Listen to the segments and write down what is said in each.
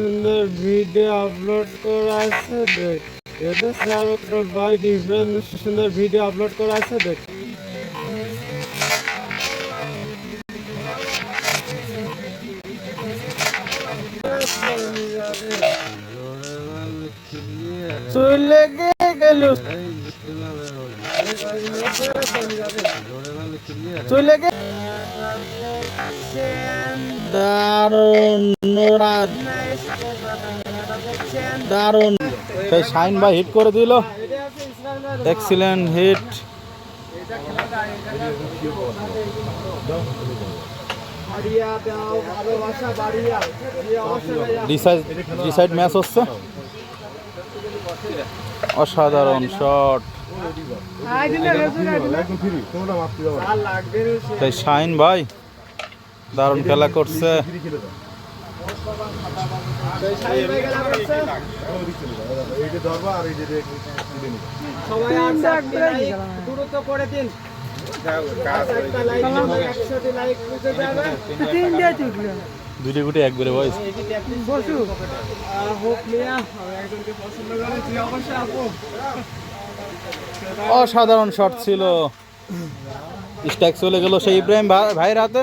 সুন্দর video upload করা আছে, দেখ। এটা সারা ভাই ডিফারেন্ট সুন্দর ভিডিও আপলোড করা আছে, দেখ। চলে গেল। চলে গে দারুণ নোরাদ দারুণ। সেই শাইন ভাই হিট করে দিল। Excellent hit decide decide match হচ্ছে। অসাধারণ শট। সেই শাইন ভাই। দারুণ খেলা করছে। করে দুটি গুটি একবারে বয়স আহ, হোক মিয়া আমি একজনকে পছন্দ করেছি অবশ্যই আপু। অসাধারণ শট ছিল। স্ট্যাক চলে গেল সেই ইব্রাহিম ভাই- ভাইয়ের হাতে।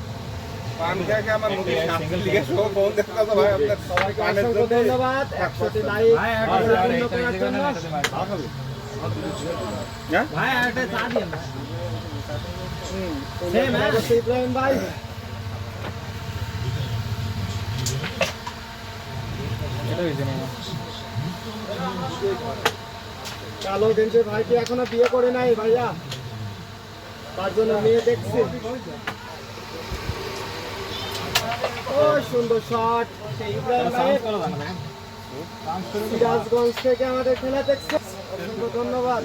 ভাই হ্যাঁ? ইব্রাহিম ভাই। কালো গেঞ্জের ভাইটি এখনও বিয়ে করে নাই ভাইয়া। তার জন্য মেয়ে দেখছি। ও সুন্দর শট সেই ইব্রাহিম সিরাজগঞ্জ থেকে আমাদের খেলা দেখছে। অসংখ্য ধন্যবাদ।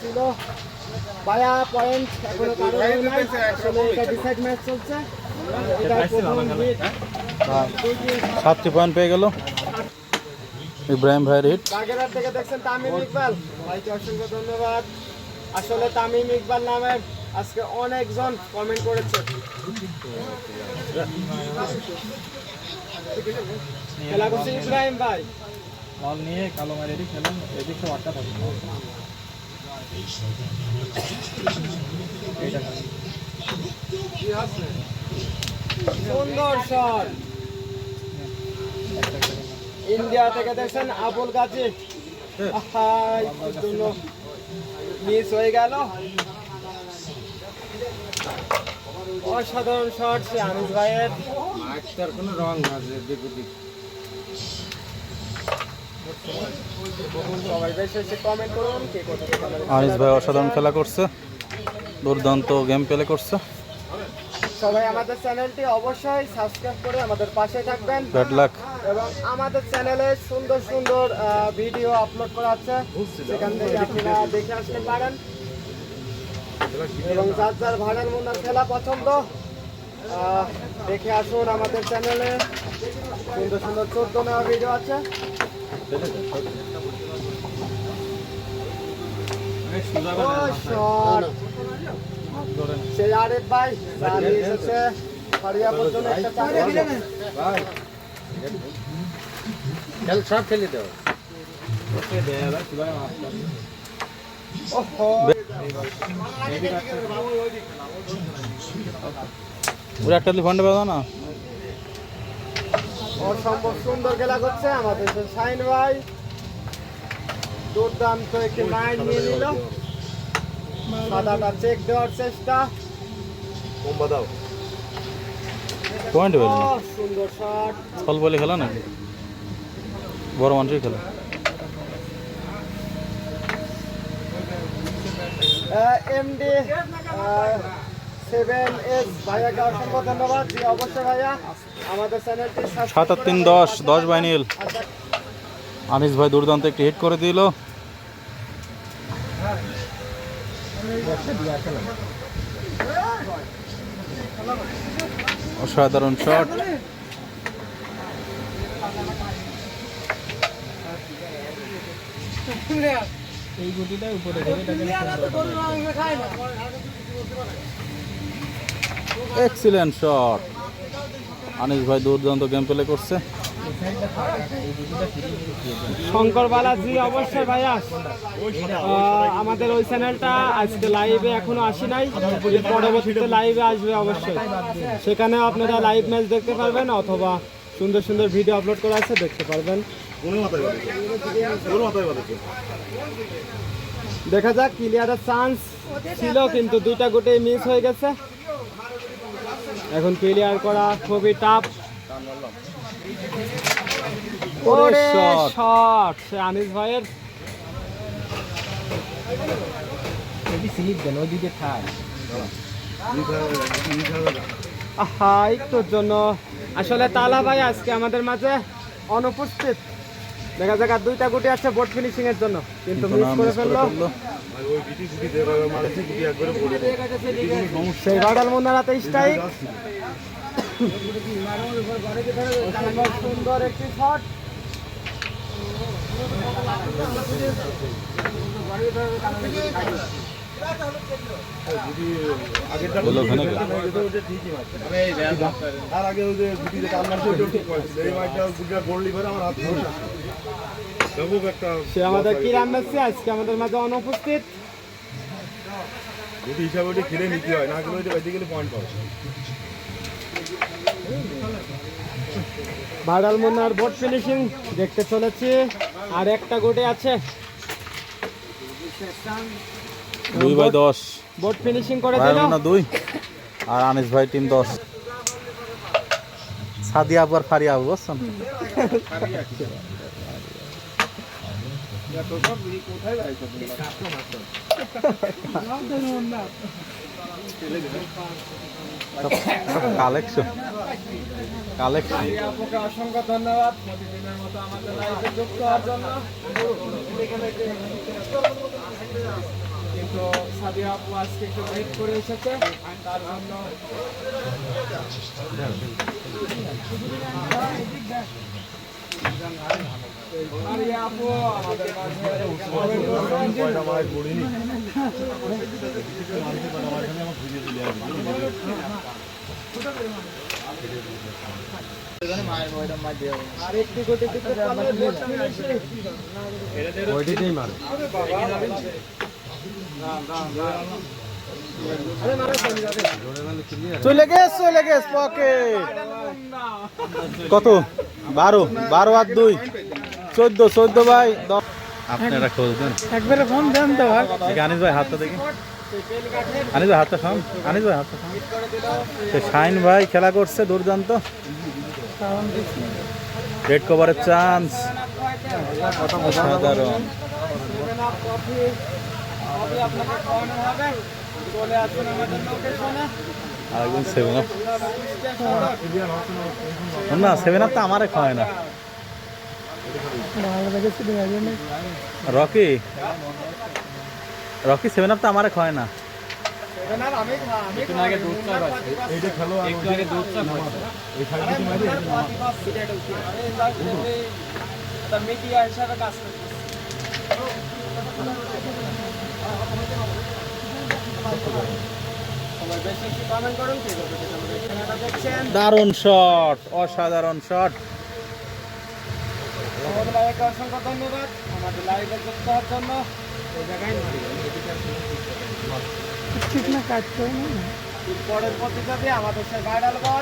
ছিল। পয়েন্ট এখনও কারও নাই। এটা ডিসাইড ম্যাচ চলছে। এটা প্রথম hit। সাতটি পয়েন্ট পেয়ে গেল। ইব্রাহিম ভাইয়ের হিট বাগেরহাট থেকে দেখছেন তামিম ইকবাল। ভাইকে অসংখ্য ধন্যবাদ। আসলে তামিম ইকবাল নামের আজকে অনেকজন কমেন্ট করেছে। খেলা করছে ইব্রাহিম ভাই। বল নিয়ে কালো মারি খেলেন এদিক সব আটটা থাকে। সুন্দর শট ইন্ডিয়া থেকে দেখছেন আবুল গাজী। মিস হয়ে গেল। অসাধারণ শট সে আনিস ভাইয়ের। তার কোনো রং আছে দেখো সবাই বেশি বেশি কমেন্ট করুন কে কোথা থেকে আমাদের আনিস ভাই অসাধারণ খেলা করছে দুর্দান্ত গেম প্লে করছে। সবাই আমাদের চ্যানেলটি অবশ্যই সাবস্ক্রাইব করে আমাদের পাশে থাকবেন। ব্যাড লাক এবং আমাদের চ্যানেলে সুন্দর সুন্দর ভিডিও আপলোড করা আছে। সেখান থেকে আপনারা দেখে আসতে পারেন। এবং যার যার ভাড়ার মন্দার খেলা পছন্দ দেখে আসুন আমাদের চ্যানেলে। সুন্দর সুন্দর চোদ্দ নেওয়া ভিডিও আছে! সেই ভাই এসেছে। ফারিয়া পর্যন্ত একটা চাকরি খেল সব খেলে ওহো। ওরা একটা ফান্ডে পাবো না। অসম্ভব সুন্দর খেলা করছে আমাদের যে শাইন ভাই। দুর্দান্ত একটি মাইন্ড নিয়ে নিল। সাদাটা চেক দেওয়ার চেষ্টা। পয়েন্ট পেল না ও, সুন্দর শট ফল বলে খেলা নাকি? বড় মানুষই খেলা। এমডি সেভেন এস ভাইয়াকে অসংখ্য ধন্যবাদ। জি অবশ্যই ভাইয়া আমাদের চ্যানেলটি সাত তিন দশ দশ বাই নীল। আনিস ভাই দুর্দান্ত একটি হিট করে দিল। অসাধারণ শট এক্সিলেন্ট শট আনিস ভাই দুর্দান্ত গেম প্লে করছে। শঙ্কর বালাজি অবশ্যই ভাইয়া আমাদের ওই চ্যানেলটা আজকে লাইভে এখনও আসি নাই। পরবর্তীতে লাইভে আসবে অবশ্যই। সেখানে আপনারা লাইভ ম্যাচ দেখতে পারবেন অথবা সুন্দর সুন্দর ভিডিও আপলোড করা আছে দেখতে পারবেন। দেখা যাক ক্লিয়ারের চান্স ছিল কিন্তু দুইটা গোটে মিস হয়ে গেছে। এখন ক্লিয়ার করা খুবই টাফ শট সে আনিস ভাইয়ের। আহা একটুর জন্য। আসলে তালা ভাই আজকে আমাদের মাঝে অনুপস্থিত। দেখা যাক আর দুইটা গুটি আছে বোর্ড ফিনিশিং এর জন্য। কিন্তু মিস করে ফেলল। সেই ভাডাল মুন্নারাতে স্ট্রাইক সুন্দর একটি শট ওখানে কে? আগে ওই যে গুটি যে কাল মারছে ওইটাও ঠিক করেছিল এই মাইকটা গুটিটা গোল লিভারে আমার হাত ধরে সে আমাদের মেসি আজকে আমাদের মাঝে অনুপস্থিত। গুটি হিসাবে ওটা খেলে নিতে হয় না গেলে ওইটা বাইতে গেলে পয়েন্ট পাবে ভাডাল মুন্নার বোর্ড ফিনিশিং দেখতে চলেছি আর একটা গোটে আছে। দুই বাই দশ। বোর্ড ফিনিশিং করে ভাই দিল না দুই? আর আনিস ভাই টিম দশ। সাদিয়া আবু আর ফারিয়া আবু বুঝছেন কালেকশন। কালেকশন। অসংখ্য ধন্যবাদ প্রতিদিনের মতো আমাদের লাইভে যুক্ত হওয়ার জন্য কিন্তু সাদিয়া আপু আজকে একটু লেট করে এসেছে। তার জন্য আপু আমাদের ওইটিতেই মারে চলে গেছ চলে গেছ পকেট কত? বারো বারো আর দুই। চোদ্দ চোদ্দ ভাই আপনারা খোঁজ দেন। একবারে ফোন দেন তো আনিস ভাই হাতটা দেখি। আনিস ভাই হাতটা খান আনিস ভাই হাতটা শাইন ভাই খেলা করছে দুর্দান্ত। রেড কভারের চান্স। অসাধারণ। কফি আপনাকে খাওয়ানো হবে। চলে আসুন আমাদের লোকেশনে আরেকজন সেভেন আপ না সেভেন আপ তো আমারে খাওয়ায় না। রকি? রকি সেভেন আপ তো আমারে খাওয়ায় না। আমি আমি আগে দুধ দারুণ শট, অসাধারণ শট। অসংখ্য ধন্যবাদ আমাদের লাইভে যুক্ত হওয়ার জন্য ঠিক না। কাজ করে পরের প্রতিযোগী আমাদের সে ভাইরাল এবং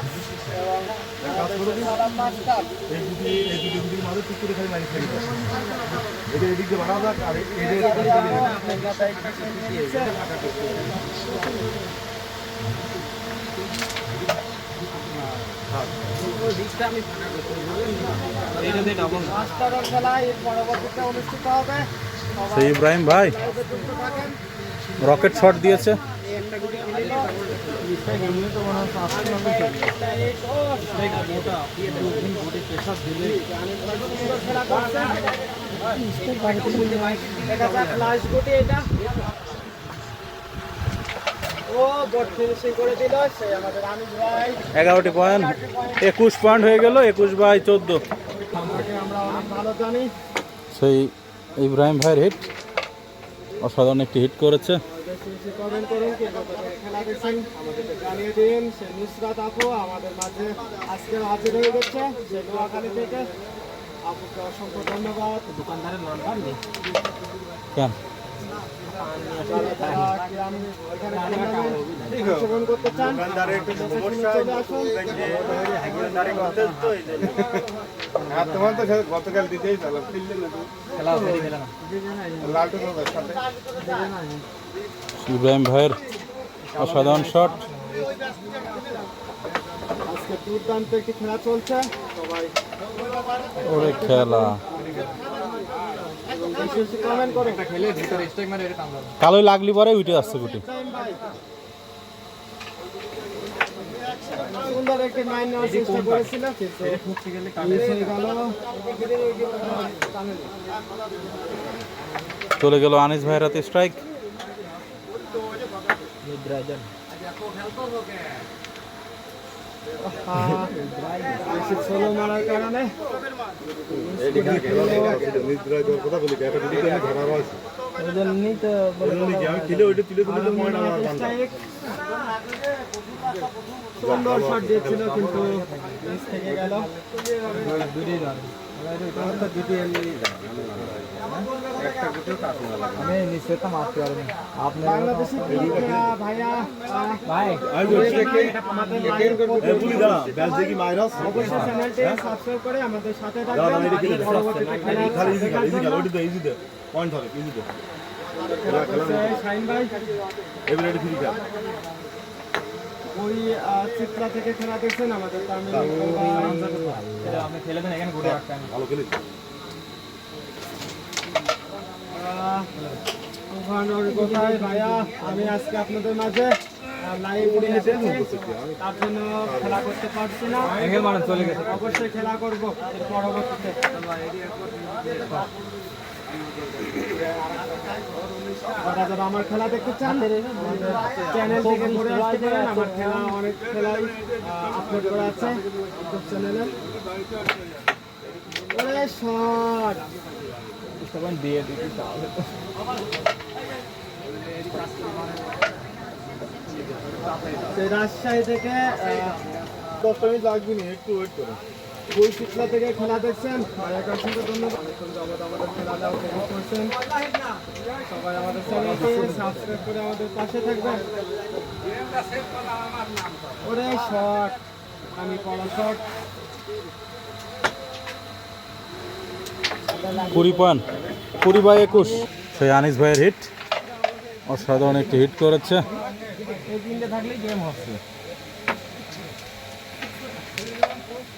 পরবর্তীতে অনুষ্ঠিত হবে। সেই ইব্রাহিম ভাই। রকেট শট দিয়েছে। এই একটা গুটি খেলিল খেলা করছে দেখা যাক লাস্ট গুটি এটা ও বট ফিনিশিং করে দিল সে আমাদের আমির ভাই। এগারোটি পয়েন্ট একুশ পয়েন্ট হয়ে গেল একুশ বাই চোদ্দ। সেই ইব্রাহিম ভাইয়ের হিট অসাধারণ একটি হিট করেছে। বেশি কমেন্ট করুন কে খেলা দেখছেন আমাদেরকে জানিয়ে দিন। সে নুসরাত আপু আমাদের মাঝে আজকে হাজির হয়ে গেছে। সে নোয়াখালী থেকে। আপুকে অসংখ্য ধন্যবাদ। দোকানদারের নাম্বার নেই কেন? আর তোমার তো গতকাল দিতেই না। লালটু সাথে। ইব্রাহিম ভাইয়ের অসাধারণ শট। আজকে খেলা চলছে। ওরে খেলা। কালোই লাগলি পরে উঠে যাচ্ছে গুটি। সুন্দর একটি নেওয়ার চেষ্টা চলে গেল আনিস ভাইয়ের হাতে স্ট্রাইক মারার কারণে। আমার বান্ধব। সুন্দর শট দিয়েছিল কিন্তু থেকে গেল। বাংলাদেশি ভাইয়া ইজি দে পয়েন্ট হবে শাহিন ভাই এবারে ফ্রি ওই চিত্রা থেকে খেলা দেখছেন আমাদের তামিল ভালো খেলেছি। কোথায় ভাইয়া আমি আজকে আপনাদের মাঝে লাইভ তার জন্য খেলা করতে পারছি না। অবশ্যই খেলা করব পরবর্তীতে। যারা আমার খেলা দেখতে চান? চ্যানেল থেকে ঘুরে আসতে পারেন। আমার খেলা অনেক খেলাই আপলোড করা আছে ইউটিউব চ্যানেলে ওরে শট! সেই রাজশাহী থেকে দশটা মিনিট লাগবে না একটু ওয়েট করো। থেকে খেলা দেখছেন। ধন্যবাদ। আমাদের খেলা দেওয়া উপভোগ করছেন। সবাই আমাদের চ্যানেলটি সাবস্ক্রাইব করে আমাদের পাশে থাকবেন। ওরে শট আমি পড়া শট কুড়ি পয়েন্ট। কুড়ি বাই একুশ। সেই আনিস ভাইয়ের হিট অসাধারণ একটি হিট করেছে। এই তিনটে থাকলেই গেম হচ্ছে।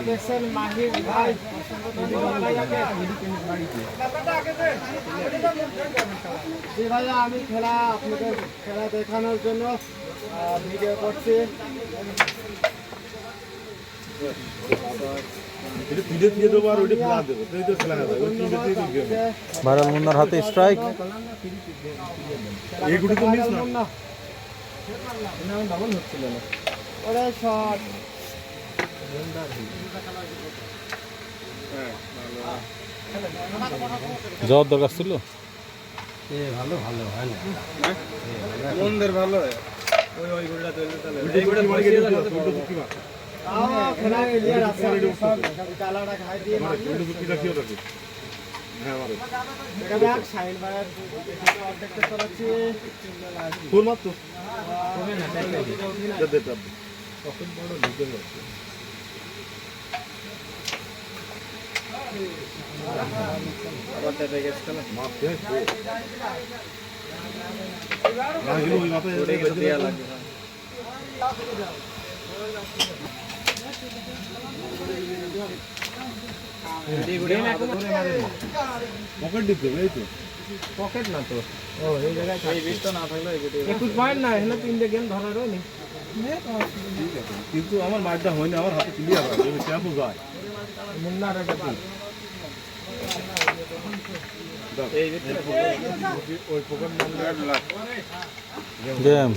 দেখছেন মাহির ভাই জি ভাইয়া আমি খেলা আপনাদের খেলা দেখানোর জন্য ভিডিও করছি ভাইরাল মুন্নার হাতে স্ট্রাইক এই গুটি তো মিস না। না ওরে শট যাওয়ার দরকার ছিল মন্দের ভালো। হয় খেলা ক্লিয়ার আছে সব কালাটা খাই দিয়ে মারবো। ওইটা তো কি রাখিও রাখি আমারে দেখা যাক শাহিন ভাইয়ের অর্ধেকটা চালাচ্ছি তোর মার তো দে দে দে মার দে না গেলে ওই মাথায় দেয়া লাগবে পকেট দিতে এই তো। পকেট না তো। ও এই জায়গায় এই বিটটা না থাকলে একুশ পয়েন্ট না এখানে তিনটে গেম ধরারও নি কিন্তু আমার মারটা হয়নি আমার হাতে ক্লিয়ার হয় ট্যাপও যায় গেম